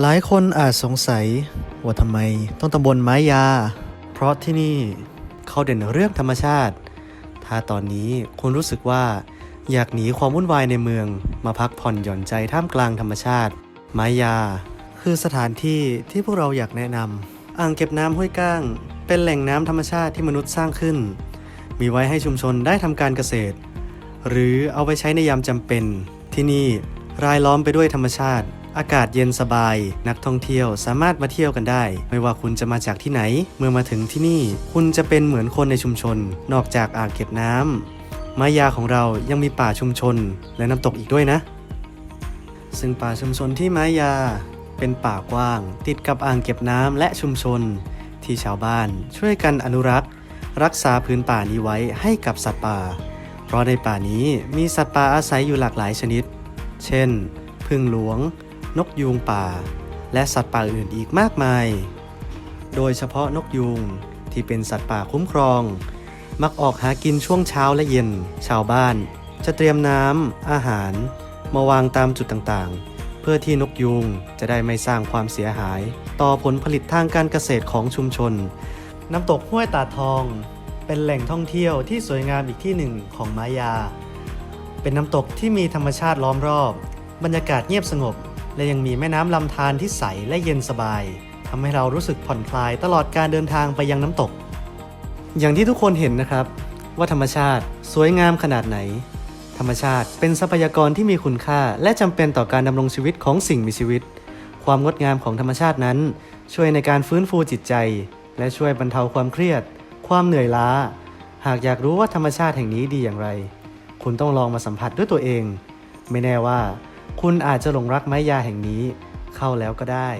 หลายคนอาจสงสัยว่าทำไมต้องตำบลไม้ยา เพราะที่นี่เขาเด่นเรื่องธรรมชาติ ถ้าตอนนี้คุณรู้สึกว่า อยากหนีความวุ่นวายในเมือง มาพักผ่อนหย่อนใจท่ามกลางธรรมชาติ ไม้ยา คือสถานที่ที่พวกเราอยากแนะนำอ่างเก็บน้ำห้วยก้าง เป็นแหล่งน้ำธรรมชาติที่มนุษย์สร้างขึ้น มีไว้ให้ชุมชนได้ทำการเกษตร หรือเอาไปใช้ในยามจำเป็น ที่นี่รายล้อมไปด้วยธรรมชาติ อากาศเย็นสบาย นักท่องเที่ยวสามารถมาเที่ยวกันได้ ไม่ว่าคุณจะมาจากที่ไหน เมื่อมาถึงที่นี่ คุณจะเป็นเหมือนคนในชุมชน นอกจากอ่างเก็บน้ำไม้ยาของเรายังมีป่าชุมชน และน้ำตกอีกด้วยนะ ซึ่งป่าชุมชนที่ไม้ยา เป็นป่ากว้าง ติดกับอ่างเก็บน้ำและชุมชน ที่ชาวบ้านช่วยกันอนุรักษ์ รักษาพื้นป่านี้ไว้ให้กับสัตว์ป่า เพราะในป่านี้มีสัตว์ป่าอาศัยอยู่หลากหลายชนิด เช่น พึ่งหลวง นกยูงป่า และสัตว์ป่าอื่นอีกมากมาย โดยเฉพาะนกยูงที่เป็นสัตว์ป่าคุ้มครอง มักออกหากินช่วงเช้าและเย็น ชาวบ้าน จะเตรียมน้ำ อาหาร มาวางตามจุดต่างๆ เพื่อที่นกยูงจะได้ไม่สร้างความเสียหาย ต่อผลผลิตทางการเกษตรของชุมชน น้ำตกห้วยตาทอง เป็นแหล่งท่องเที่ยวที่สวยงามอีกที่หนึ่งของมายา เป็นน้ำตกที่มีธรรมชาติล้อมรอบ บรรยากาศเงียบสงบ และยังมีแม่น้ำลำธารที่ใสและเย็นสบายทำให้เรารู้สึกผ่อนคลายตลอดการเดินทางไปยังน้ำตก อย่างที่ทุกคนเห็นนะครับ ว่าธรรมชาติสวยงามขนาดไหน ธรรมชาติเป็นทรัพยากรที่มีคุณค่า และจำเป็นต่อการดำรงชีวิตของสิ่งมีชีวิต ความงดงามของธรรมชาตินั้น ช่วยในการฟื้นฟูจิตใจ และช่วยบรรเทาความเครียด ความเหนื่อยล้า หากอยากรู้ว่าธรรมชาติแห่งนี้ดีอย่างไร คุณต้องลองมาสัมผัสด้วยตัวเอง ไม่แน่ว่า คุณอาจจะหลงรักไม้ยาแห่งนี้เข้าแล้วก็ได้